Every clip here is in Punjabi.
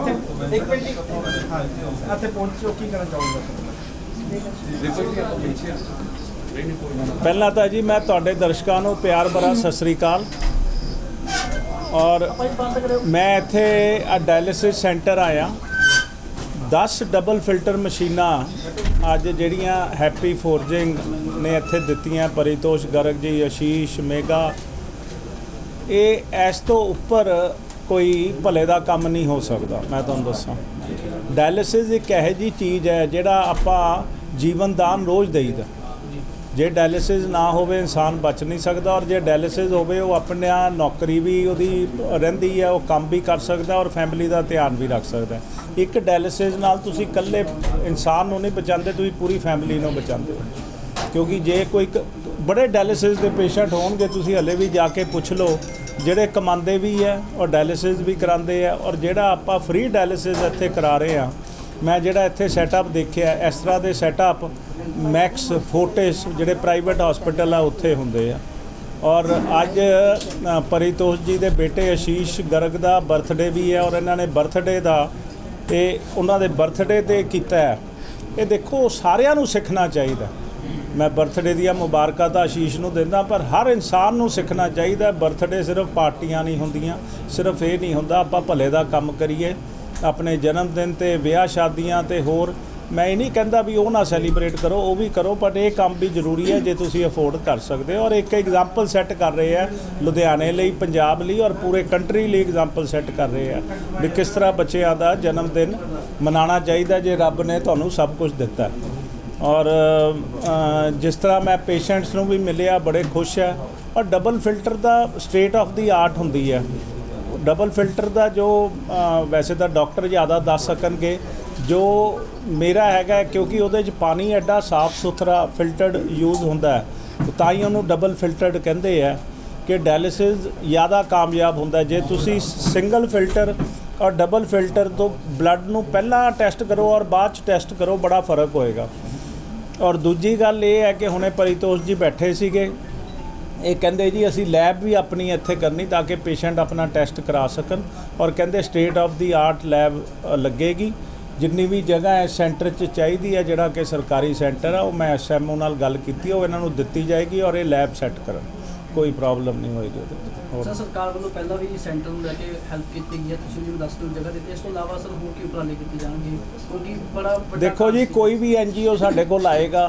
ਇੱਥੇ ਇੱਕ ਮਿੰਟ ਹਾਂ ਇੱਥੇ ਪਹੁੰਚੋ, ਕੀ ਕਰਨ ਚਾਹੋਗੇ ਪਹਿਲਾਂ ਤਾਂ ਜੀ, ਮੈਂ ਤੁਹਾਡੇ ਦਰਸ਼ਕਾਂ ਨੂੰ ਪਿਆਰ ਭਰਾ ਸਤਿ ਸ੍ਰੀ ਅਕਾਲ। ਔਰ ਮੈਂ ਇੱਥੇ ਆ ਡਾਇਲਿਸਿਸ ਸੈਂਟਰ ਆਇਆ। 10 ਡਬਲ ਫਿਲਟਰ ਮਸ਼ੀਨਾਂ ਅੱਜ ਜਿਹੜੀਆਂ ਹੈਪੀ ਫੋਰਜਿੰਗ ਨੇ ਇੱਥੇ ਦਿੱਤੀਆਂ, ਪਰਿਤੋਸ਼ ਗਰਗ ਜੀ, ਅਸ਼ੀਸ਼ ਮੇਗਾ ਇਹ ਇਸ ਤੋਂ ਉੱਪਰ ਕੋਈ ਭਲੇ ਦਾ ਕੰਮ ਨਹੀਂ ਹੋ ਸਕਦਾ, ਮੈਂ ਤੁਹਾਨੂੰ ਦੱਸਾਂ। ਡਾਇਲਿਸਿਸ ਇੱਕ ਇਹੋ ਜੀ ਚੀਜ਼ ਹੈ ਜਿਹੜਾ ਆਪਾਂ ਜੀਵਨ ਦਾਨ ਰੋਜ਼ ਦੇਈਦਾ। ਜੇ ਡਾਇਲਿਸਿਸ ਨਾ ਹੋਵੇ, ਇਨਸਾਨ ਬਚ ਨਹੀਂ ਸਕਦਾ ਔਰ ਜੇ ਡਾਇਲਿਸਿਸ ਹੋਵੇ, ਉਹ ਆਪਣਾ ਨੌਕਰੀ ਵੀ ਉਹਦੀ ਰਹਿੰਦੀ ਹੈ, ਉਹ ਕੰਮ ਵੀ ਕਰ ਸਕਦਾ ਔਰ ਫੈਮਿਲੀ ਦਾ ਧਿਆਨ ਵੀ ਰੱਖ ਸਕਦਾ ਇੱਕ ਡਾਇਲਿਸਿਸ ਨਾਲ ਤੁਸੀਂ ਇਕੱਲੇ ਇਨਸਾਨ ਨੂੰ ਨਹੀਂ ਬਚਾਉਂਦੇ, ਤੁਸੀਂ ਪੂਰੀ ਫੈਮਿਲੀ ਨੂੰ ਬਚਾਉਂਦੇ ਹੋ। ਕਿਉਂਕਿ ਜੇ ਕੋਈ ਇੱਕ ਬੜੇ ਡਾਇਲਿਸਿਸ ਦੇ ਪੇਸ਼ੈਂਟ ਹੋਣਗੇ, ਤੁਸੀਂ ਹਲੇ ਵੀ ਜਾ ਕੇ ਪੁੱਛ ਲਓ ਜਿਹੜੇ ਕਮਾਉਂਦੇ ਵੀ ਹੈ ਔਰ ਡਾਇਲਿਸਿਸ ਵੀ ਕਰਾਉਂਦੇ ਆ ਔਰ ਜਿਹੜਾ ਆਪਾਂ ਫ੍ਰੀ ਡਾਇਲਿਸਿਸ ਇੱਥੇ ਕਰਾ ਰਹੇ ਆ ਮੈਂ ਜਿਹੜਾ ਇੱਥੇ ਸੈਟਅਪ ਦੇਖਿਆ, ਇਸ ਤਰ੍ਹਾਂ ਦੇ ਸੈਟਅਪ ਮੈਕਸ ਫੋਰਟਿਸ ਜਿਹੜੇ ਪ੍ਰਾਈਵੇਟ ਹਸਪੀਟਲ ਆ, ਉੱਥੇ ਹੁੰਦੇ ਆ। ਔਰ ਅੱਜ ਪਰਿਤੋਸ਼ ਜੀ ਦੇ ਬੇਟੇ ਆਸ਼ੀਸ਼ ਗਰਗ ਦਾ ਬਰਥਡੇ ਵੀ ਹੈ ਔਰ ਇਹਨਾਂ ਨੇ ਬਰਥਡੇ ਦਾ ਇਹ, ਉਹਨਾਂ ਦੇ ਬਰਥਡੇ ਤੇ ਕੀਤਾ ਹੈ। ਇਹ ਦੇਖੋ, ਸਾਰਿਆਂ ਨੂੰ ਸਿੱਖਣਾ ਚਾਹੀਦਾ। ਮੈਂ ਬਰਥਡੇ ਦੀਆਂ ਮੁਬਾਰਕਾਂ ਤਾਂ ਆਸ਼ੀਸ਼ ਨੂੰ ਦਿੰਦਾ, ਪਰ ਹਰ ਇਨਸਾਨ ਨੂੰ ਸਿੱਖਣਾ ਚਾਹੀਦਾ ਬਰਥਡੇ ਸਿਰਫ ਪਾਰਟੀਆਂ ਨਹੀਂ ਹੁੰਦੀਆਂ, ਸਿਰਫ ਇਹ ਨਹੀਂ ਹੁੰਦਾ, ਆਪਾਂ ਭਲੇ ਦਾ ਕੰਮ ਕਰੀਏ, ਆਪਣੇ ਜਨਮ ਦਿਨ ਤੇ ਵਿਆਹ ਸ਼ਾਦੀਆਂ ਤੇ ਹੋਰ। ਮੈਂ ਇਹ ਨਹੀਂ ਕਹਿੰਦਾ ਵੀ ਉਹ ਨਾ ਸੈਲੀਬ੍ਰੇਟ ਕਰੋ, ਉਹ ਵੀ ਕਰੋ ਬਟ ਇਹ ਕੰਮ ਵੀ ਜ਼ਰੂਰੀ ਹੈ ਜੇ ਤੁਸੀਂ ਅਫੋਰਡ ਕਰ ਸਕਦੇ ਹੋ। ਔਰ ਇੱਕ ਐਗਜ਼ਾਮਪਲ ਸੈੱਟ ਕਰ ਰਹੇ ਆ ਲੁਧਿਆਣੇ ਲਈ, ਪੰਜਾਬ ਲਈ, ਔਰ ਪੂਰੇ ਕੰਟਰੀ ਲਈ ਐਗਜ਼ਾਮਪਲ ਸੈੱਟ ਕਰ ਰਹੇ ਆ ਵੀ ਕਿਸ ਤਰ੍ਹਾਂ ਬੱਚਿਆਂ ਦਾ ਜਨਮ ਦਿਨ ਮਨਾਉਣਾ ਚਾਹੀਦਾ ਜੇ ਰੱਬ ਨੇ ਤੁਹਾਨੂੰ ਸਭ ਕੁਝ ਦਿੱਤਾ। ਔਰ ਜਿਸ ਤਰ੍ਹਾਂ ਮੈਂ ਪੇਸ਼ੈਂਟਸ ਨੂੰ ਵੀ ਮਿਲਿਆ, ਬੜੇ ਖੁਸ਼ ਹੈ ਔਰ ਡਬਲ ਫਿਲਟਰ ਦਾ ਸਟੇਟ ਆਫ ਦੀ ਆਰਟ ਹੁੰਦੀ ਹੈ ਡਬਲ ਫਿਲਟਰ ਦਾ ਜੋ ਵੈਸੇ ਤਾਂ ਡਾਕਟਰ ਜ਼ਿਆਦਾ ਦੱਸ ਸਕਣਗੇ। ਜੋ ਮੇਰਾ ਹੈਗਾ, ਕਿਉਂਕਿ ਉਹਦੇ 'ਚ ਪਾਣੀ ਐਡਾ ਸਾਫ਼ ਸੁਥਰਾ ਫਿਲਟਰਡ ਯੂਜ਼ ਹੁੰਦਾ ਹੈ। ਤਾਂ ਹੀ ਉਹਨੂੰ ਡਬਲ ਫਿਲਟਰਡ ਕਹਿੰਦੇ ਆ ਕਿ ਡਾਇਲਿਸਿਸ ਜ਼ਿਆਦਾ ਕਾਮਯਾਬ ਹੁੰਦਾ। ਜੇ ਤੁਸੀਂ ਸਿੰਗਲ ਫਿਲਟਰ ਔਰ ਡਬਲ ਫਿਲਟਰ ਤੋਂ ਬਲੱਡ ਨੂੰ ਪਹਿਲਾਂ ਟੈਸਟ ਕਰੋ ਔਰ ਬਾਅਦ ਚ ਟੈਸਟ ਕਰੋ, ਬੜਾ ਫ਼ਰਕ ਹੋਏਗਾ। ਔਰ ਦੂਜੀ ਗੱਲ ਇਹ ਹੈ ਕਿ ਹੁਣੇ ਪਰਿਤੋਸ਼ ਜੀ ਬੈਠੇ ਸੀਗੇ। ਇਹ ਕਹਿੰਦੇ ਜੀ, ਅਸੀਂ ਲੈਬ ਵੀ ਆਪਣੀ ਇੱਥੇ ਕਰਨੀ ਤਾਂ ਕਿ ਪੇਸ਼ੈਂਟ ਆਪਣਾ ਟੈਸਟ ਕਰਾ ਸਕਣ। ਔਰ ਕਹਿੰਦੇ state of the art lab ਲੱਗੇਗੀ। ਜਿੰਨੀ ਵੀ ਜਗ੍ਹਾ ਹੈ ਸੈਂਟਰ 'ਚ ਚਾਹੀਦੀ ਹੈ, ਜਿਹੜਾ ਕਿ ਸਰਕਾਰੀ ਸੈਂਟਰ ਆ, ਉਹ ਮੈਂ ਐਸਐਮਓ ਨਾਲ ਗੱਲ ਕੀਤੀ, ਉਹ ਇਹਨਾਂ ਨੂੰ ਦਿੱਤੀ ਜਾਏਗੀ ਔਰ ਇਹ ਲੈਬ ਸੈੱਟ ਕਰਨ। ਕੋਈ ਪ੍ਰੋਬਲਮ ਨਹੀਂ ਹੋਏਗੀ ਉਹਦੇ 'ਚ ਹੋਰ ਸਰ ਸਰਕਾਰ ਵੱਲੋਂ ਪਹਿਲਾਂ ਵੀ ਸੈਂਟਰ ਨੂੰ ਲੈ ਕੇ ਹੈਲਪ ਕੀਤੀ ਗਈ ਹੈ ਤੁਸੀਂ ਵੀ ਦੱਸ ਦਿਓ ਜਗ੍ਹਾ ਦਿੱਤੀ ਇਸ ਤੋਂ ਇਲਾਵਾ ਸਰ ਹੋਰ ਕੀ ਉਪਰਾਲੇ ਕੀਤੇ ਜਾਣਗੇ? ਕਿਉਂਕਿ ਬੜਾ ਵੱਡਾ ਦੇਖੋ ਜੀ। ਕੋਈ ਵੀ ਐਨਜੀਓ ਸਾਡੇ ਕੋਲ ਆਏਗਾ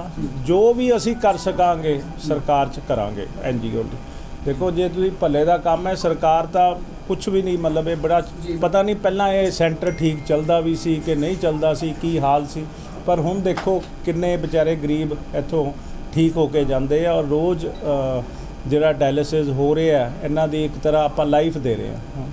ਜੋ ਵੀ ਅਸੀਂ ਕਰ ਸਕਾਂਗੇ ਸਰਕਾਰ 'ਚ ਕਰਾਂਗੇ ਐਨਜੀਓ ਲਈ ਦੇਖੋ ਜੇ ਤੁਸੀਂ ਭੱਲੇ ਦਾ ਕੰਮ ਹੈ ਸਰਕਾਰ ਤਾਂ ਕੁਝ ਵੀ ਨਹੀਂ ਮਤਲਬ ਇਹ ਬੜਾ ਜੀ। ਪਤਾ ਨਹੀਂ ਪਹਿਲਾਂ ਇਹ ਸੈਂਟਰ ਠੀਕ ਚੱਲਦਾ ਵੀ ਸੀ ਕਿ ਨਹੀਂ ਚੱਲਦਾ ਸੀ ਕੀ ਹਾਲ ਸੀ। ਪਰ ਹੁਣ ਦੇਖੋ ਕਿੰਨੇ ਵਿਚਾਰੇ ਗਰੀਬ ਇੱਥੋਂ ਠੀਕ ਹੋ ਕੇ ਜਾਂਦੇ ਆ ਔਰ ਰੋਜ਼ ਅ, ਜਿਹੜਾ ਡਾਇਲਿਸਿਸ ਹੋ ਰਿਹਾ ਇਹਨਾਂ ਦੀ ਇੱਕ ਤਰ੍ਹਾਂ ਆਪਾਂ ਲਾਈਫ ਦੇ ਰਹੇ ਹਾਂ।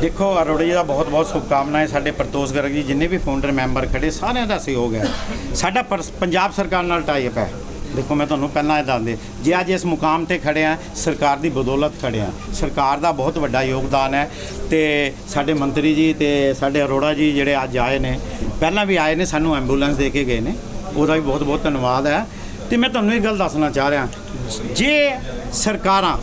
ਦੇਖੋ ਅਰੋੜਾ ਜੀ ਦਾ ਬਹੁਤ ਬਹੁਤ ਸ਼ੁਭਕਾਮਨਾਵਾਂ ਸਾਡੇ ਪ੍ਰਤੋਸ਼ ਗਰਗ ਜੀ, ਜਿੰਨੇ ਵੀ ਫਾਊਂਡਰ ਮੈਂਬਰ ਖੜੇ, ਸਾਰਿਆਂ ਦਾ ਸਹਿਯੋਗ ਹੈ। ਸਾਡਾ ਪਰ- ਪੰਜਾਬ ਸਰਕਾਰ ਨਾਲ ਟਾਈਪ ਹੈ। ਦੇਖੋ ਮੈਂ ਤੁਹਾਨੂੰ ਪਹਿਲਾਂ ਇਹ ਦੱਸ ਦੇ ਜੇ ਅੱਜ ਇਸ ਮੁਕਾਮ ਤੇ ਖੜੇ ਆ ਸਰਕਾਰ ਦੀ ਬਦੌਲਤ ਖੜੇ ਆ ਸਰਕਾਰ ਦਾ ਬਹੁਤ ਵੱਡਾ ਯੋਗਦਾਨ ਹੈ ਤੇ ਸਾਡੇ ਮੰਤਰੀ ਜੀ ਤੇ ਸਾਡੇ ਅਰੋੜਾ ਜੀ ਜਿਹੜੇ ਅੱਜ ਆਏ ਨੇ, ਪਹਿਲਾਂ ਵੀ ਆਏ ਨੇ, ਸਾਨੂੰ ਐਂਬੂਲੈਂਸ ਦੇ ਕੇ ਗਏ ਨੇ। ਉਹਦਾ ਵੀ ਬਹੁਤ ਬਹੁਤ ਧੰਨਵਾਦ ਹੈ। ਤੇ ਮੈਂ ਤੁਹਾਨੂੰ ਇਹ ਗੱਲ ਦੱਸਣਾ ਚਾਹ ਰਿਹਾ। ਜੇ ਸਰਕਾਰਾਂ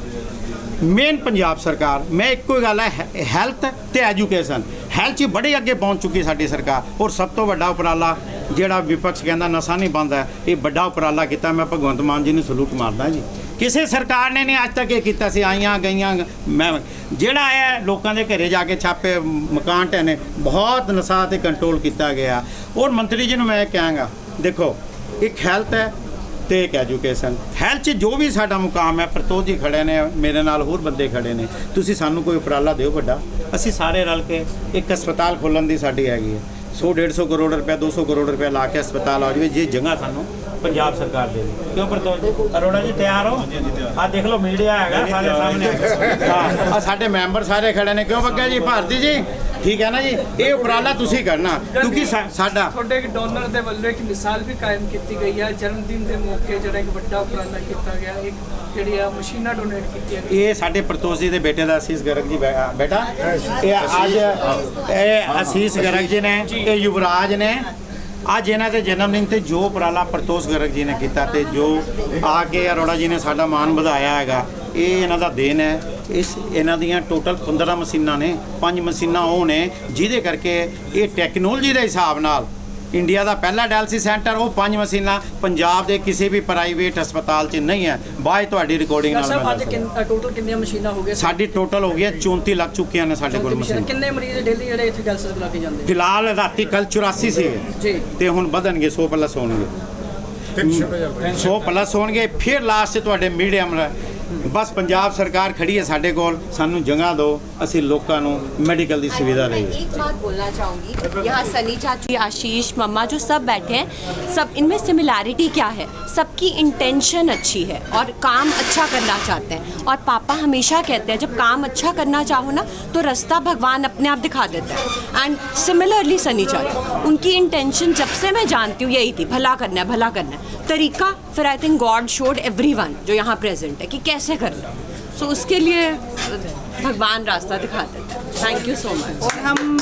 ਮੇਨ ਪੰਜਾਬ ਸਰਕਾਰ, ਮੈਂ ਇੱਕੋ ਹੀ ਗੱਲ ਹੈ ਹੈਲਥ ਤੇ ਐਜੂਕੇਸ਼ਨ ਹੈਲਥ 'ਚ ਬੜੇ ਅੱਗੇ ਪਹੁੰਚ ਚੁੱਕੀ ਸਾਡੀ ਸਰਕਾਰ। ਔਰ ਸਭ ਤੋਂ ਵੱਡਾ ਉਪਰਾਲਾ ਜਿਹੜਾ ਵਿਪਕਸ਼ ਕਹਿੰਦਾ ਨਸ਼ਾ ਨਹੀਂ ਬੰਦ ਹੈ ਇਹ ਵੱਡਾ ਉਪਰਾਲਾ ਕੀਤਾ ਮੈਂ ਭਗਵੰਤ ਮਾਨ ਜੀ ਨੂੰ ਸਲੂਟ ਮਾਰਦਾ ਜੀ। ਕਿਸੇ ਸਰਕਾਰ ਨੇ ਨਹੀਂ ਅੱਜ ਤੱਕ ਇਹ ਕੀਤਾ ਸੀ, ਆਈਆਂ, ਗਈਆਂ ਮੈਂ ਜਿਹੜਾ ਹੈ ਲੋਕਾਂ ਦੇ ਘਰੇ ਜਾ ਕੇ ਛਾਪੇ ਮਕਾਨ ਢਹਿ ਬਹੁਤ ਨਸ਼ਾ ਤੇ ਕੰਟਰੋਲ ਕੀਤਾ ਗਿਆ। ਔਰ ਮੰਤਰੀ ਜੀ ਨੂੰ ਮੈਂ ਇਹ ਕਹਾਂਗਾ, ਦੇਖੋ, ਇੱਕ ਹੈਲਥ ਹੈ ਤੇ ਐਜੂਕੇਸ਼ਨ। ਹੈਲਥ 'ਚ ਜੋ ਵੀ ਸਾਡਾ ਮੁਕਾਮ ਹੈ, ਪ੍ਰਤੋਸ਼ ਜੀ ਖੜੇ ਨੇ, ਮੇਰੇ ਨਾਲ ਹੋਰ ਬੰਦੇ ਖੜੇ ਨੇ। ਤੁਸੀਂ ਸਾਨੂੰ ਕੋਈ ਉਪਰਾਲਾ ਦਿਓ ਵੱਡਾ। ਅਸੀਂ ਸਾਰੇ ਰਲ ਕੇ ਇੱਕ ਹਸਪਤਾਲ ਖੋਲਣ ਦੀ ਸਾਡੀ ਹੈਗੀ ਹੈ। 100 150 ਕਰੋੜ ਰੁਪਏ 200 ਕਰੋੜ ਰੁਪਏ ਲਾ ਕੇ ਹਸਪਤਾਲ ਆ ਜਾਵੇ, ਜੇ ਜਗ੍ਹਾ ਸਾਨੂੰ ਪੰਜਾਬ ਸਰਕਾਰ ਦੇ ਦੇ ਕਿਉਂ ਪ੍ਰਤੋਸ਼ ਜੀ ਅਰੋੜਾ ਜੀ ਤਿਆਰ ਹੋ? ਆ ਦੇਖ ਲਓ ਮੀਡੀਆ ਹੈਗਾ ਸਾਰੇ ਸਾਹਮਣੇ ਹਾਂ ਆ ਸਾਡੇ ਮੈਂਬਰ ਸਾਰੇ ਖੜੇ ਨੇ ਕਿਉਂ ਬੱਗਾ ਜੀ? ਭਾਰਤੀ ਜੀ ਠੀਕ ਹੈ ਨਾ ਜੀ? ਇਹ ਉਪਰਾਲਾ ਤੁਸੀਂ ਕਰਨਾ ਕਿਉਂਕਿ ਸਾ- ਸਾਡਾ ਤੁਹਾਡੇ ਇੱਕ ਡੋਨਰ ਦੇ ਵੱਲੋਂ ਇੱਕ ਮਿਸਾਲ ਵੀ ਕਾਇਮ ਕੀਤੀ ਗਈ ਹੈ ਜਨਮ ਦਿਨ ਦੇ ਮੌਕੇ ਜਿਹੜਾ ਇੱਕ ਵੱਡਾ ਉਪਰਾਲਾ ਕੀਤਾ ਗਿਆ ਇੱਕ ਜਿਹੜੀ ਆ ਮਸ਼ੀਨਾਂ ਡੋਨੇਟ ਕੀਤੀਆਂ ਗਈਆਂ। ਇਹ ਸਾਡੇ ਪ੍ਰਤੋਸ਼ ਜੀ ਦੇ ਬੇਟੇ ਦਾ ਅਸੀਸ ਗਰਗ ਜੀ ਬੈ- ਬੇਟਾ। ਇਹ ਅੱਜ ਇਹ ਅਸੀਸ ਗਰਗ ਜੀ ਨੇ ਇਹ ਯੁਵਰਾਜ ਨੇ ਅੱਜ ਇਹਨਾਂ ਦੇ ਜਨਮ ਦਿਨ ਤੇ ਜੋ ਉਪਰਾਲਾ ਪ੍ਰਤੋਸ਼ ਗਰਗ ਜੀ ਨੇ ਕੀਤਾ ਤੇ ਜੋ ਆ ਕੇ ਅਰੋੜਾ ਜੀ ਨੇ ਸਾਡਾ ਮਾਨ ਵਧਾਇਆ ਹੈਗਾ, ਇਹ ਇਹਨਾਂ ਦਾ ਦੇਣ ਹੈ। ਇਸ ਇਹਨਾਂ ਦੀਆਂ ਟੋਟਲ 15 ਮਸ਼ੀਨਾਂ ਨੇ, ਪੰਜ ਮਸ਼ੀਨਾਂ ਉਹ ਨੇ, ਜਿਹਦੇ ਕਰਕੇ ਇਹ ਟੈਕਨੋਲੋਜੀ ਦੇ ਹਿਸਾਬ ਨਾਲ ਇੰਡੀਆ ਦਾ ਪਹਿਲਾ ਡਾਇਲਸਿਸ ਸੈਂਟਰ ਉਹ ਪੰਜ ਮਸ਼ੀਨਾਂ ਪੰਜਾਬ ਦੇ ਕਿਸੇ ਵੀ ਪ੍ਰਾਈਵੇਟ ਹਸਪਤਾਲ 'ਚ ਨਹੀਂ ਹੈ। ਬਾਅਦ ਤੁਹਾਡੀ ਰਿਕਾਰਡਿੰਗ ਨਾਲ ਮੈਂ ਅੱਜ ਟੋਟਲ ਕਿੰਨੀਆਂ ਮਸ਼ੀਨਾਂ ਹੋ ਗਈਆਂ ਸਾਡੀ ਟੋਟਲ ਹੋ ਗਿਆ 34 ਲੱਖ ਚੁੱਕੀਆਂ ਨੇ ਸਾਡੇ ਕੋਲ ਮਸ਼ੀਨਾਂ। ਮਸ਼ੀਨ। ਕਿੰਨੇ ਮਰੀਜ਼ ਡੇਲੀ ਜਿਹੜੇ ਇੱਥੇ ਡਾਇਲਸਿਸ ਕਰਾ ਕੇ ਜਾਂਦੇ? ਫਿਲਹਾਲ ਰਾਤੀ ਕੱਲ 84 ਸੀ ਜੀ। ਤੇ ਹੁਣ ਵਧਣਗੇ 100 ਪਲੱਸ ਹੋਣਗੇ। 100 ਪਲੱਸ ਹੋਣਗੇ ਫਿਰ ਲਾਸਟ 'ਚ ਤੁਹਾਡੇ ਮੀਡੀਅਮ ਬਸ ਪੰਜਾਬ ਸਰਕਾਰ ਖੜੀ ਹੈ ਸਾਡੇ ਕੋਲ ਸਾਨੂੰ ਜਗ੍ਹਾ ਦਿਓ। ਅਸੀਂ ਲੋਕਾਂ ਨੂੰ ਮੈਡੀਕਲ ਦੀ ਸੁਵਿਧਾ मैं ਦੇਈਏ एक बात बोलना चाहूंगी यहाँ सनी चाचू आशीष मम्मा जो सब बैठे हैं सब इनमें सिमिलैरिटी क्या है सबकी इंटेंशन अच्छी है और काम अच्छा करना चाहते हैं और पापा हमेशा कहते हैं जब काम अच्छा करना चाहो ना तो रास्ता भगवान अपने आप दिखा देता है एंड सिमिलरली सनी चाचू उनकी इंटेंशन जब से मैं जानती हूँ यही थी भला करना है भला करना है तरीका फिर I think God showed every जो यहाँ प्रेजेंट है कि कैसे करना है सो उसके लिए भगवान रास्ता दिखा देता है थैंक यू सो मच और हम